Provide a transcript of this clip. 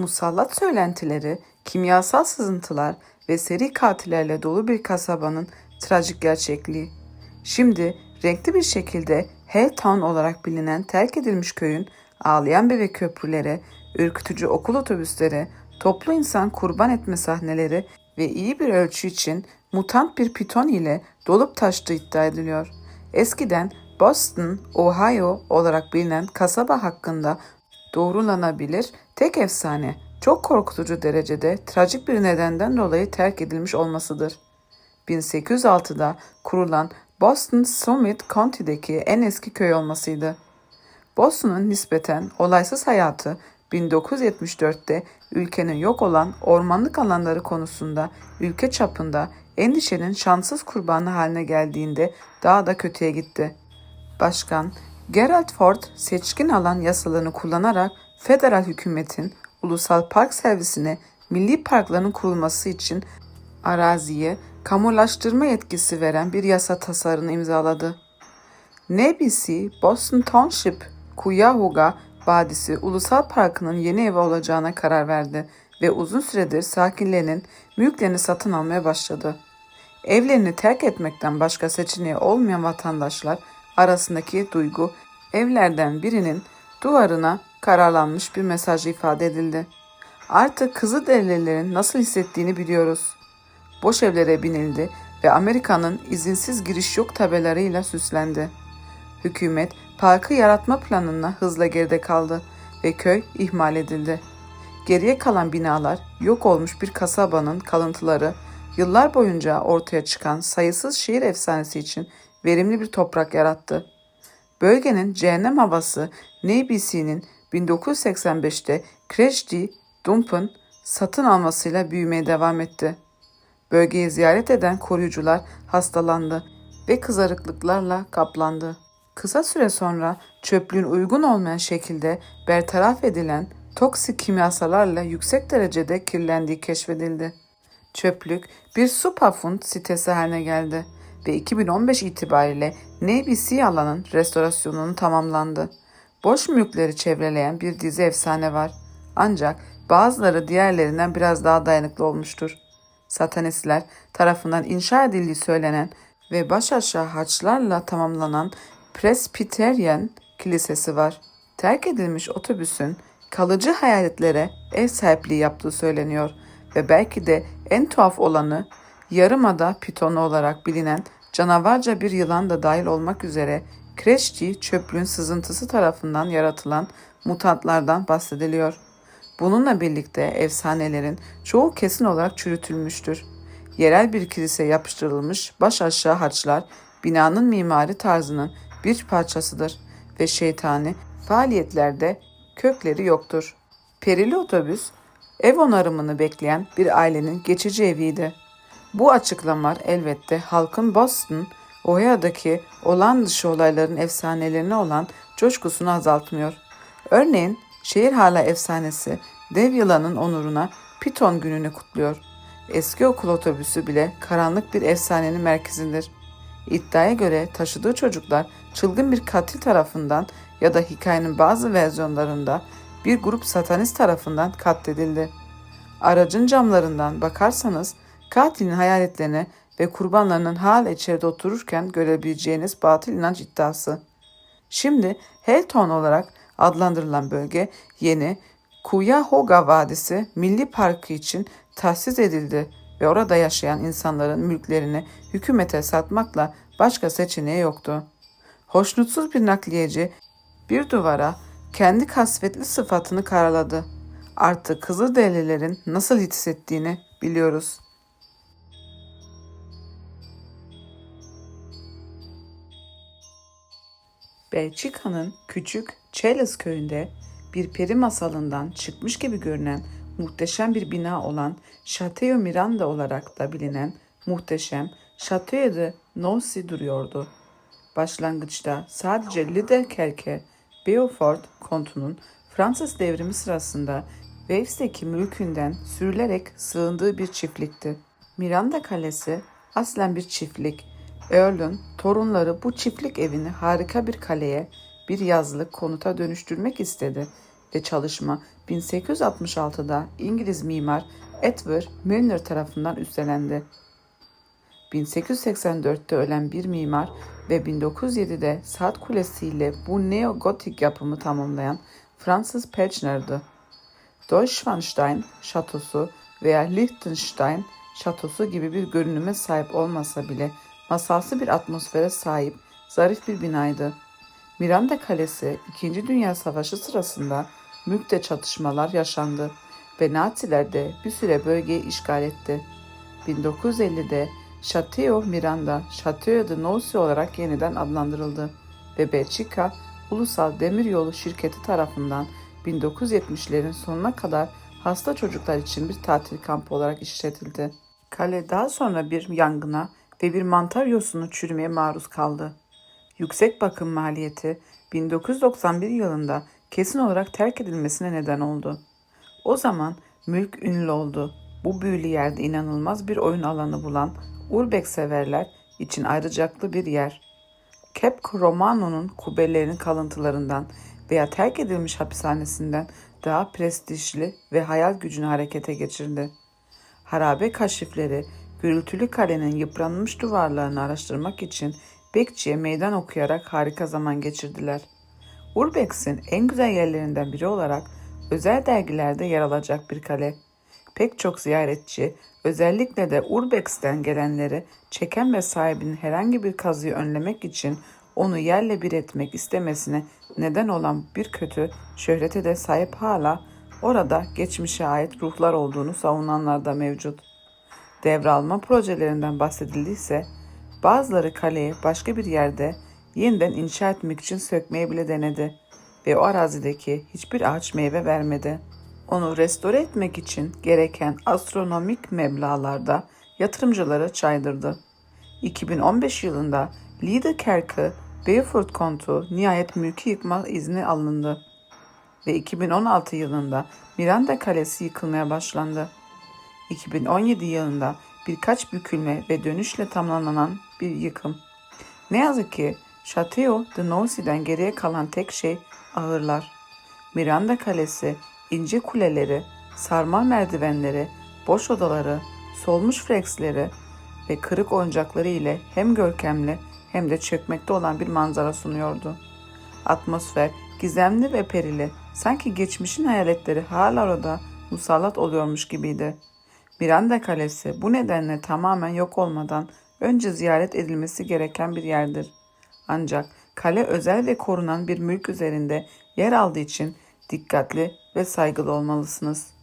musallat söylentileri, kimyasal sızıntılar ve seri katillerle dolu bir kasabanın trajik gerçekliği. Şimdi renkli bir şekilde Helltown olarak bilinen terk edilmiş köyün ağlayan bebek köprülere, ürkütücü okul otobüslere, toplu insan kurban etme sahneleri ve iyi bir ölçü için mutant bir piton ile dolup taştığı iddia ediliyor. Eskiden Boston, Ohio olarak bilinen kasaba hakkında doğrulanabilir tek efsane çok korkutucu derecede trajik bir nedenden dolayı terk edilmiş olmasıdır. 1806'da kurulan Boston Summit County'deki en eski köy olmasıydı. Boston'un nispeten olaysız hayatı 1974'te ülkenin yok olan ormanlık alanları konusunda ülke çapında endişenin şanssız kurbanı haline geldiğinde daha da kötüye gitti. Başkan Gerald Ford seçkin alan yasalarını kullanarak federal hükümetin ulusal park servisine milli parkların kurulması için araziye kamulaştırma yetkisi veren bir yasa tasarını imzaladı. NBC, Boston Township, Cuyahoga Vadisi Ulusal Parkı'nın yeni evi olacağına karar verdi ve uzun süredir sakinlerinin mülklerini satın almaya başladı. Evlerini terk etmekten başka seçeneği olmayan vatandaşlar arasındaki duygu evlerden birinin duvarına kararlanmış bir mesaj ifade edildi. Artık Kızılderililerin nasıl hissettiğini biliyoruz. Boş evlere binildi ve Amerika'nın izinsiz giriş yok tabelalarıyla süslendi. Hükümet parkı yaratma planına hızla geride kaldı ve köy ihmal edildi. Geriye kalan binalar yok olmuş bir kasabanın kalıntıları yıllar boyunca ortaya çıkan sayısız şehir efsanesi için verimli bir toprak yarattı. Bölgenin cehennem havası NBC'nin 1985'te Kreshdi Dump'ın satın almasıyla büyümeye devam etti. Bölgeyi ziyaret eden koruyucular hastalandı ve kızarıklıklarla kaplandı. Kısa süre sonra çöplüğün uygun olmayan şekilde bertaraf edilen toksik kimyasallarla yüksek derecede kirlendiği keşfedildi. Çöplük bir superfund sitesi haline geldi ve 2015 itibariyle NBC alanın restorasyonunu tamamlandı. Boş mülkleri çevreleyen bir dizi efsane var. Ancak bazıları diğerlerinden biraz daha dayanıklı olmuştur. Satanistler tarafından inşa edildiği söylenen ve baş aşağı haçlarla tamamlanan Presbyterian Kilisesi var. Terk edilmiş otobüsün kalıcı hayaletlere ev sahipliği yaptığı söyleniyor ve belki de en tuhaf olanı yarımada pitonu olarak bilinen canavarca bir yılan da dahil olmak üzere Kreşçi çöplüğün sızıntısı tarafından yaratılan mutantlardan bahsediliyor. Bununla birlikte efsanelerin çoğu kesin olarak çürütülmüştür. Yerel bir kilise yapıştırılmış baş aşağı haçlar binanın mimari tarzının bir parçasıdır ve şeytani faaliyetlerde kökleri yoktur. Perili otobüs ev onarımını bekleyen bir ailenin geçici eviydi. Bu açıklamalar elbette halkın Boston, Ohio'daki olağan dışı olayların efsanelerine olan coşkusunu azaltmıyor. Örneğin şehir hala efsanesi dev yılanın onuruna Piton gününü kutluyor. Eski okul otobüsü bile karanlık bir efsanenin merkezindir. İddiaya göre taşıdığı çocuklar çılgın bir katil tarafından ya da hikayenin bazı versiyonlarında bir grup satanist tarafından katledildi. Aracın camlarından bakarsanız katilin hayaletlerini ve kurbanlarının hala içeride otururken görebileceğiniz batıl inanç iddiası. Şimdi Helltown olarak adlandırılan bölge yeni Cuyahoga Vadisi Milli Parkı için tahsis edildi ve orada yaşayan insanların mülklerini hükümete satmakla başka seçeneği yoktu. Hoşnutsuz bir nakliyeci bir duvara kendi kasvetli sıfatını karaladı. Artık Kızılderililerin nasıl hissettiğini biliyoruz. Belçika'nın küçük Chelles köyünde bir peri masalından çıkmış gibi görünen muhteşem bir bina olan Château Miranda olarak da bilinen muhteşem Château de Nancy duruyordu. Başlangıçta sadece Liderkerke, Beaufort kontunun Fransız devrimi sırasında Waves'teki mülkünden sürülerek sığındığı bir çiftlikti. Miranda Kalesi aslen bir çiftlik. Earl'ün torunları bu çiftlik evini harika bir kaleye, bir yazlık konuta dönüştürmek istedi ve çalışma 1866'da İngiliz mimar Edward Milner tarafından üstlendi. 1884'te ölen bir mimar ve 1907'de Saat Kulesi ile bu neo-gotik yapımı tamamlayan Francis Pechner'dı. Neuschwanstein şatosu veya Liechtenstein şatosu gibi bir görünüme sahip olmasa bile masalsı bir atmosfere sahip zarif bir binaydı. Miranda Kalesi 2. Dünya Savaşı sırasında mülkte çatışmalar yaşandı ve Naziler de bir süre bölgeyi işgal etti. 1950'de Château Miranda, Château de Nancy olarak yeniden adlandırıldı ve Belçika Ulusal Demiryolu Şirketi tarafından 1970'lerin sonuna kadar hasta çocuklar için bir tatil kampı olarak işletildi. Kale daha sonra bir yangına ve bir mantar yosunu çürümeye maruz kaldı. Yüksek bakım maliyeti 1991 yılında kesin olarak terk edilmesine neden oldu. O zaman mülk ünlü oldu. Bu büyülü yerde inanılmaz bir oyun alanı bulan Urbex severler için ayrıcaklı bir yer. Cap Romano'nun kubbelerinin kalıntılarından veya terk edilmiş hapishanesinden daha prestijli ve hayal gücünü harekete geçirdi. Harabe kaşifleri gürültülü kalenin yıpranmış duvarlarını araştırmak için bekçiye meydan okuyarak harika zaman geçirdiler. Urbex'in en güzel yerlerinden biri olarak özel dergilerde yer alacak bir kale. Pek çok ziyaretçi, özellikle de Urbex'ten gelenleri çeken ve sahibinin herhangi bir kazıyı önlemek için onu yerle bir etmek istemesine neden olan bir kötü şöhrete de sahip hala orada geçmişe ait ruhlar olduğunu savunanlar da mevcut. Devralma projelerinden bahsedildiyse bazıları kaleyi başka bir yerde yeniden inşa etmek için sökmeye bile denedi ve o arazideki hiçbir ağaç meyve vermedi. Onu restore etmek için gereken astronomik meblağlarda yatırımcıları çaydırdı. 2015 yılında Liederkerke Beaufort kontu nihayet mülki yıkma izni alındı ve 2016 yılında Miranda Kalesi yıkılmaya başlandı. 2017 yılında birkaç bükülme ve dönüşle tamamlanan bir yıkım. Ne yazık ki Château de Nancy'den geriye kalan tek şey ağırlar. Miranda Kalesi, ince kuleleri, sarmal merdivenleri, boş odaları, solmuş freksleri ve kırık oyuncakları ile hem görkemli hem de çökmekte olan bir manzara sunuyordu. Atmosfer gizemli ve perili, sanki geçmişin hayaletleri hala orada musallat oluyormuş gibiydi. Miranda Kalesi bu nedenle tamamen yok olmadan önce ziyaret edilmesi gereken bir yerdir. Ancak kale özel ve korunan bir mülk üzerinde yer aldığı için dikkatli ve saygılı olmalısınız.''